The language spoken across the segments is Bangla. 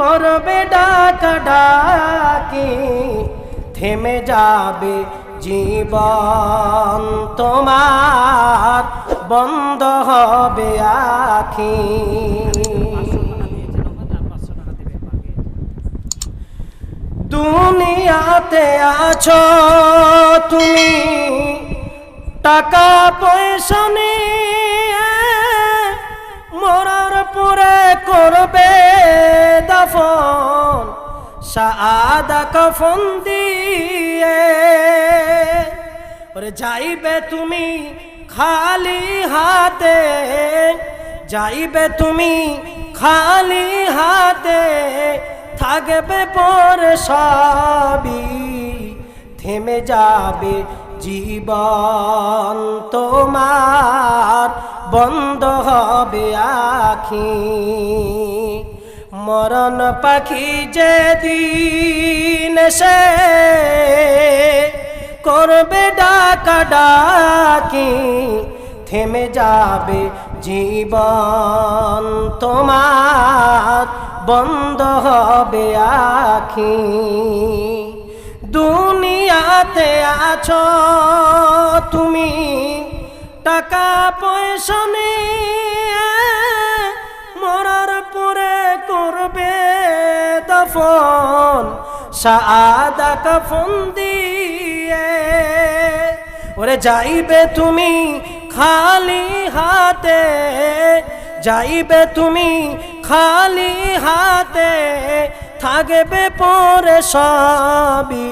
করবে ডাকা ডাকি, থেমে যাবে জীবন তোমার, বন্ধ হবে আখি। দুনিয়াতে আছো তুমি, টাকা পয়সা নিয়ে মরার পরে করবে দাফন সাদা কফন দিয়ে। ওরে যাইবে তুমি খালি হাতে, যাইবে তুমি খালি হাতে, থাকবে পর সবই, থেমে যাবে জীবন তোমার, বন্ধ হবে আখি। মরণ পাখি যে দিন সে করবে ডাকা ডাকি, থেমে যাবে জীবন তোমার, বন্ধ হবে আখি। দুনিয়াতে আছো তুমি, টাকা পয়সা নিয়ে দফন সাদা কফন দিয়ে। ওরে যাইবে তুমি খালি হাতে, যাইবে তুমি খালি হাতে, থাকবে পরে সবই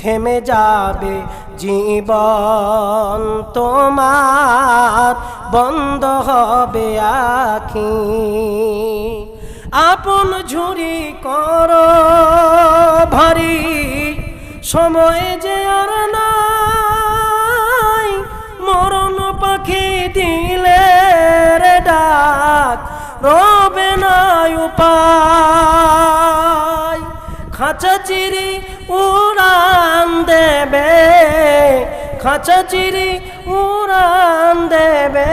থেমে যাবে জীবন তোমার, বন্ধ হবে আখি। আপন ঝুরি কর ভারী। সময় যে আর নাই, মরণ পাখি দিলে রে ডাক, রবে নাই উপায়। খাঁচা চিরি উড়ান দেবে, খাঁচা চিরি উড়ান দেবে।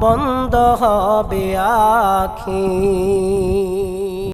বন্ধ হবে আখি।